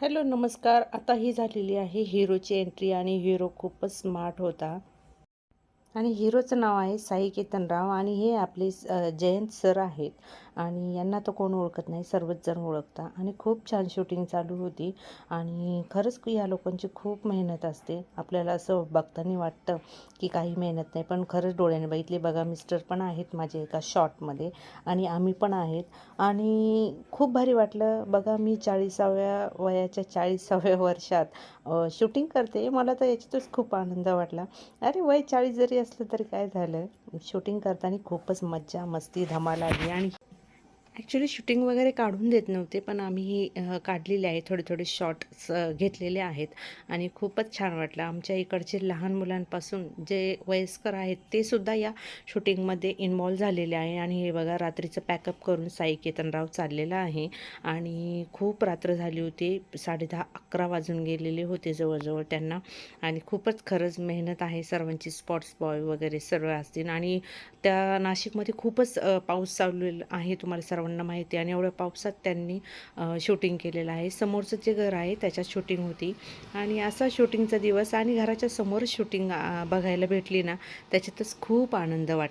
Hello नमस्कार. आता ही झालेली आहे हिरोची एंट्री आणि हिरो खूपच स्मार्ट होता. आणि हिरोचं नाव आहे साई केतनराव आणि हे आपले जयंत सर आहेत. आणि यांना तर कोण ओळखत नाही सर्वच जण ओळखता. आणि खूप छान शूटिंग चालू होती. आणि खरंच या लोकांची खूप मेहनत असते. आपल्याला असं बघताना वाटतं की काही मेहनत नाही पण खरंच डोळ्याने बघितले. बघा मिस्टर पण आहेत माझे एका शॉटमध्ये आणि आम्ही पण आहेत. आणि खूप भारी वाटलं. बघा मी चाळीसाव्या वयाच्या चाळीसाव्या वर्षात शूटिंग करते. मला तर याच्यातच खूप आनंद वाटला. अरे वय चाळीस जरी असलं तरी काय झालं? शूटिंग करताना खूपच मज्जा मस्ती धमाल आली आणि ॲक्च्युली शूटिंग वगैरे काढून देत नव्हते पण आम्ही काढलेले आहे. थोडे थोडे शॉर्ट्स घेतलेले आहेत. आणि खूपच छान वाटलं. आमच्या इकडचे लहान मुलांपासून जे वयस्कर आहेत ते सुद्धा या शूटिंगमध्ये इन्वॉल्व झालेले आहे. आणि हे बघा रात्रीचं पॅकअप करून साई केतनराव चाललेला आहे. आणि खूप रात्र झाली होती. साडेदहा अकरा वाजून गेलेले होते जवळजवळ त्यांना. आणि खूपच खरंच मेहनत आहे सर्वांची स्पॉट्स बॉय वगैरे सर्व असतील. आणि त्या नाशिकमध्ये खूपच पाऊस चालू आहे. तुम्हाला सर्व सर्वांना माहिती आणि एवढ्या पावसात त्यांनी शूटिंग केलेलं आहे. समोरचं जे घर आहे त्याच्यात शूटिंग होती. आणि असा शूटिंगचा दिवस आणि घराच्या समोर शूटिंग बघायला भेटली ना त्याच्यातच खूप आनंद वाटतो.